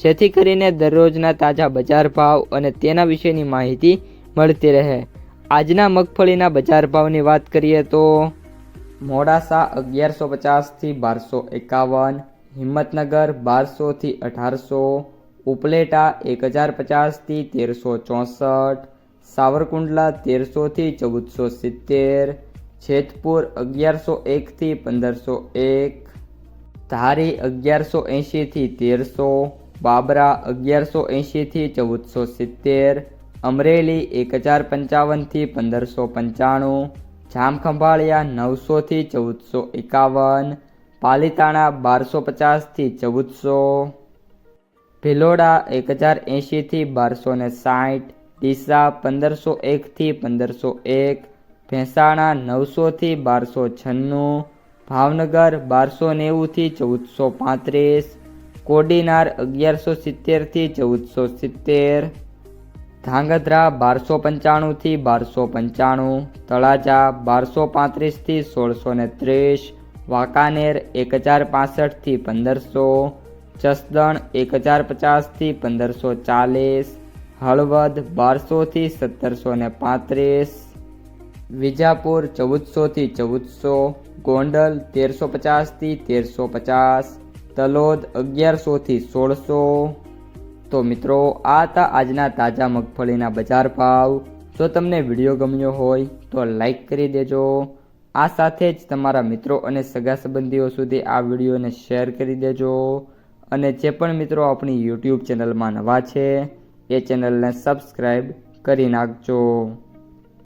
જેથી કરીને દરરોજના તાજા બજાર ભાવ અને તેના વિશેની માહિતી મળતી રહે. આજના મગફળીના બજાર ભાવની વાત કરીએ તો મોડાસા અગિયારસો પચાસથી બારસો એકાવન, હિંમતનગર બારસોથી અઢારસો, ઉપલેટા એક હજાર પચાસથી તેરસો ચોસઠ, સાવરકુંડલા તેરસોથી ચૌદસો સિત્તેર, જેતપુર અગિયારસો એકથી પંદરસો એક, ધારી અગિયારસો એંશીથી તેરસો બાબરા અગિયારસો એંશીથી ચૌદસો સિત્તેર, અમરેલી એક હજાર પંચાવનથી પંદરસો પંચાણું, જામખંભાળિયા નવસોથી ચૌદસો એકાવન, પાલીતાણા બારસો પચાસથી ચૌદસો, ભિલોડા એક હજાર એંશીથી બારસો ને સાઠ, ડીસા પંદરસો એકથી પંદરસો એક, ભેંસાણા નવસોથી બારસો છન્નું, ભાવનગર બારસો નેવુંથી ચૌદસો પાંત્રીસ કોડીનાર અગિયારસો સિત્તેરથી ચૌદસો સિત્તેર, ધાંગધ્રા બારસો પંચાણુંથી બારસો પંચાણું, તળાજા બારસો પાંત્રીસથી સોળસો ને ત્રીસ, વાંકાનેર એક હજાર પાસઠથી પંદરસો, જસદણ એક હજાર પચાસથી પંદરસો ચાલીસ, હળવદ બારસોથી સત્તરસો ને પાંત્રીસ, વિજાપુર ચૌદસોથી ચૌદસો, ગોંડલ તેરસો પચાસથી તેરસો પચાસ તલોદ અગિયારસોથી સોળસો. તો મિત્રો, આ હતા આજના તાજા મગફળીના બજાર ભાવ. જો તમને વીડિયો ગમ્યો હોય, તો લાઈક કરી દેજો. આ સાથે જ તમારા મિત્રો અને સગા સંબંધીઓ સુધી આ વિડીયોને શેર કરી દેજો. અને જે પણ મિત્રો આપણી યુટ્યુબ ચેનલમાં નવા છે, એ ચેનલને સબસ્ક્રાઈબ કરી નાખજો.